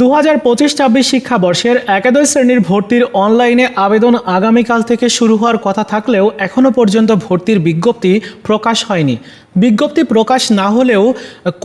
দু হাজার পঁচিশ ছাব্বিশ শিক্ষাবর্ষের একাদশ শ্রেণির ভর্তির অনলাইনে আবেদন আগামীকাল থেকে শুরু হওয়ার কথা থাকলেও এখনও পর্যন্ত ভর্তির বিজ্ঞপ্তি প্রকাশ হয়নি। বিজ্ঞপ্তি প্রকাশ না হলেও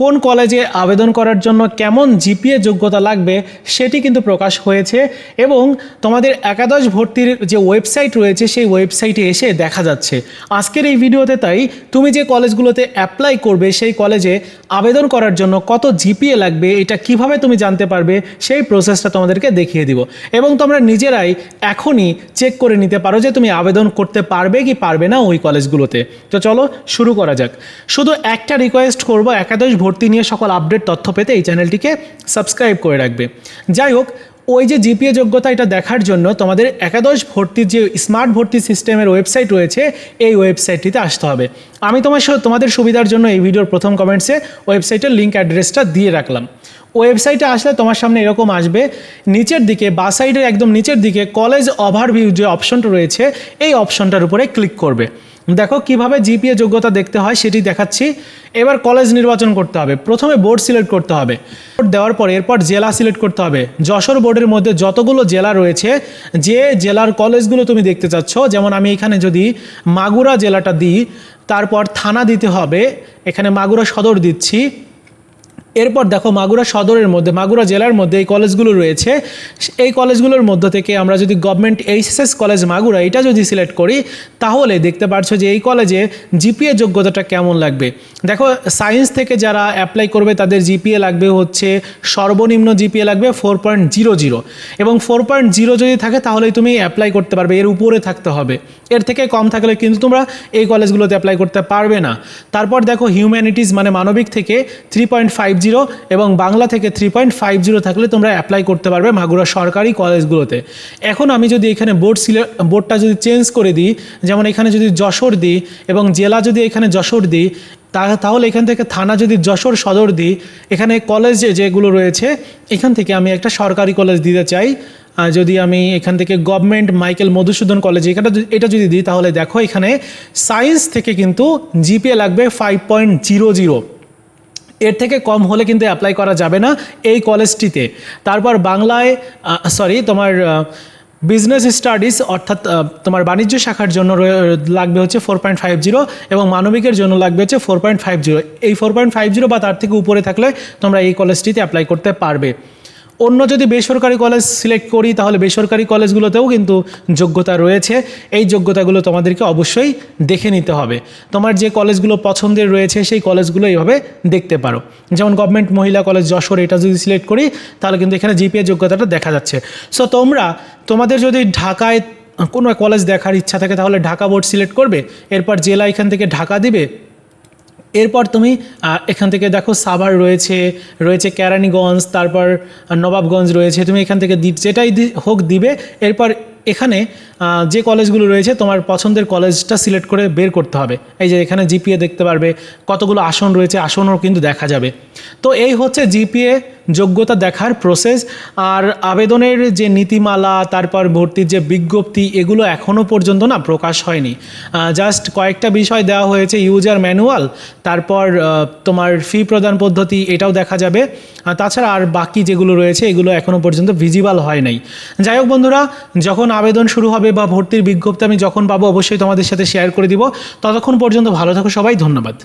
কোন কলেজে আবেদন করার জন্য কেমন জিপিএ যোগ্যতা লাগবে সেটি কিন্তু প্রকাশ হয়েছে এবং তোমাদের একাদশ ভর্তির যে ওয়েবসাইট রয়েছে সেই ওয়েবসাইটে এসে দেখা যাচ্ছে। আজকের এই ভিডিওতে তাই তুমি যে কলেজগুলোতে অ্যাপ্লাই করবে সেই কলেজে আবেদন করার জন্য কত জিপিএ লাগবে, এটা কীভাবে তুমি জানতে পারবে সেই প্রসেসটা তোমাদেরকে দেখিয়ে দিব। এবং তোমরা নিজেরাই এখনই চেক করে নিতে পারো যে তুমি আবেদন করতে পারবে কি পারবে না ওই কলেজগুলোতে তো চলো শুরু করা যাক। শুধু একটা রিকোয়েস্ট করব, একাদশ ভর্তি নিয়ে সকল আপডেট তথ্য পেতে এই চ্যানেলটিকে সাবস্ক্রাইব করে রাখবে। যাই হোক, ওই যে জিপিএ যোগ্যতা এটা দেখার জন্য তোমাদের একাদশ ভর্তির যে স্মার্ট ভর্তি সিস্টেমের ওয়েবসাইট রয়েছে, এই ওয়েবসাইটটিতে আসতে হবে। আমি তোমার তোমাদের সুবিধার জন্য এই ভিডিওর প্রথম কমেন্টসে ওয়েবসাইটের লিঙ্ক অ্যাড্রেসটা দিয়ে রাখলাম। ওয়েবসাইটে আসলে তোমার সামনে এরকম আসবে। নিচের দিকে, বা সাইডের একদম নিচের দিকে কলেজ ওভারভিউ যে অপশনটা রয়েছে, এই অপশনটার উপরে ক্লিক করবে। দেখো কীভাবে জিপিএ যোগ্যতা দেখতে হয়, সেটি দেখাচ্ছি। এবার কলেজ নির্বাচন করতে হবে। প্রথমে বোর্ড সিলেক্ট করতে হবে। বোর্ড দেওয়ার পর এরপর জেলা সিলেক্ট করতে হবে। যশোর বোর্ডের মধ্যে যতগুলো জেলা রয়েছে, যে জেলার কলেজগুলো তুমি দেখতে চাচ্ছ, যেমন আমি এখানে যদি মাগুরা জেলাটা দিই, তারপর থানা দিতে হবে, এখানে মাগুরা সদর দিচ্ছি। এরপর দেখো মাগুরা সদরের মধ্যে, মাগুরা জেলার মধ্যে এই কলেজগুলো রয়েছে। এই কলেজগুলোর মধ্য থেকে আমরা যদি গভর্নমেন্ট এইচএসএস কলেজ মাগুরা এটা যদি সিলেক্ট করি, তাহলে দেখতে পাচ্ছ যে এই কলেজে জিপিএ যোগ্যতাটা কেমন লাগবে। দেখো সায়েন্স থেকে যারা অ্যাপ্লাই করবে তাদের জিপিএ লাগবে হচ্ছে সর্বনিম্ন জিপিএ লাগবে ফোর পয়েন্ট জিরো জিরো এবং ফোর পয়েন্ট জিরো যদি থাকে তাহলেই তুমি অ্যাপ্লাই করতে পারবে, এর উপরে থাকতে হবে। এর থেকে কম থাকলে কিন্তু তোমরা এই কলেজগুলোতে অ্যাপ্লাই করতে পারবে না। তারপর দেখো হিউম্যানিটিস মানে মানবিক থেকে থ্রি পয়েন্ট ফাইভ জিরো এবং বাংলা থেকে থ্রি পয়েন্ট ফাইভ জিরো থাকলে তোমরা অ্যাপ্লাই করতে পারবে মাগুরা সরকারি কলেজগুলোতে। এখন আমি যদি এখানে বোর্ড সিলে বোর্ডটা যদি চেঞ্জ করে দিই, যেমন এখানে যদি যশোর দিই এবং জেলা যদি এখানে যশোর দিই, তা- তাহলে এখান থেকে থানা যদি যশোর সদর দিই, এখানে কলেজ যেগুলো রয়েছে, এখান থেকে আমি একটা সরকারি কলেজ দিতে চাই। যদি আমি এখান থেকে গভর্নমেন্ট মাইকেল মধুসূদন কলেজ এখানে যদি- এটা যদি দিই, তাহলে দেখো এখানে সায়েন্স থেকে কিন্তু জিপিএ লাগবে ফাইভ পয়েন্ট জিরো জিরো এর থেকে কম হলে কিন্তু অ্যাপ্লাই করা যাবে না এই কলেজটিতে তারপর বাংলায় সরি তোমার বিজনেস স্টাডিজ অর্থাৎ তোমার বাণিজ্য শাখার জন্য লাগবে হচ্ছে ফোর পয়েন্ট ফাইভ জিরো এবং মানবিকের জন্য লাগবে হচ্ছে ফোর পয়েন্ট ফাইভ জিরো এই ফোর পয়েন্ট ফাইভ জিরো বা তার থেকে উপরে থাকলে তোমরা এই কলেজটিতে অ্যাপ্লাই করতে পারবে। অন্য যদি বেসরকারি কলেজ সিলেক্ট করি, তাহলে বেসরকারি কলেজগুলোতেও কিন্তু যোগ্যতা রয়েছে। এই যোগ্যতাগুলো তোমাদেরকে অবশ্যই দেখে নিতে হবে। তোমার যে কলেজগুলো পছন্দের রয়েছে, সেই কলেজগুলো এইভাবে দেখতে পারো। যেমন গভর্নমেন্ট মহিলা কলেজ যশোর, এটা যদি সিলেক্ট করি, তাহলে কিন্তু এখানে জিপিএ যোগ্যতাটা দেখা যাচ্ছে। সো তোমরা, তোমাদের যদি ঢাকায় কোনো কলেজ দেখার ইচ্ছা থাকে, তাহলে ঢাকা বোর্ড সিলেক্ট করবে। এরপর জেলা এখান থেকে ঢাকা দিবে। এরপর তুমি এখান থেকে দেখো সাভার রয়েছে রয়েছে কেরানীগঞ্জ, তারপর নবাবগঞ্জ রয়েছে, তুমি এখান থেকে যেটাই হোক দিবে। এরপর এখানে যে কলেজগুলো রয়েছে, তোমার পছন্দের কলেজটা সিলেক্ট করে বের করতে হবে। এই যে এখানে জিপিএ দেখতে পারবে, কতগুলো আসন রয়েছে, আসনও কিন্তু দেখা যাবে। তো এই হচ্ছে জিপিএ যোগ্যতা দেখার প্রসেস আর আবেদনের যে নীতিমালা, তারপর ভর্তির যে বিজ্ঞপ্তি, এগুলো এখনও পর্যন্ত না প্রকাশ হয়নি। জাস্ট কয়েকটা বিষয় দেওয়া হয়েছে ইউজার ম্যানুয়াল তারপর তোমার ফি প্রদান পদ্ধতি, এটাও দেখা যাবে। তাছাড়া আর বাকি যেগুলো রয়েছে, এগুলো এখনও পর্যন্ত ভিজিবল হয় নাই। যাই হোক বন্ধুরা, যখন আবেদন শুরু হবে বা ভর্তির বিজ্ঞপ্তি আমি যখন পাবো, অবশ্যই তোমাদের সাথে শেয়ার করে দিব। ততক্ষণ পর্যন্ত ভালো থাকো সবাই, ধন্যবাদ।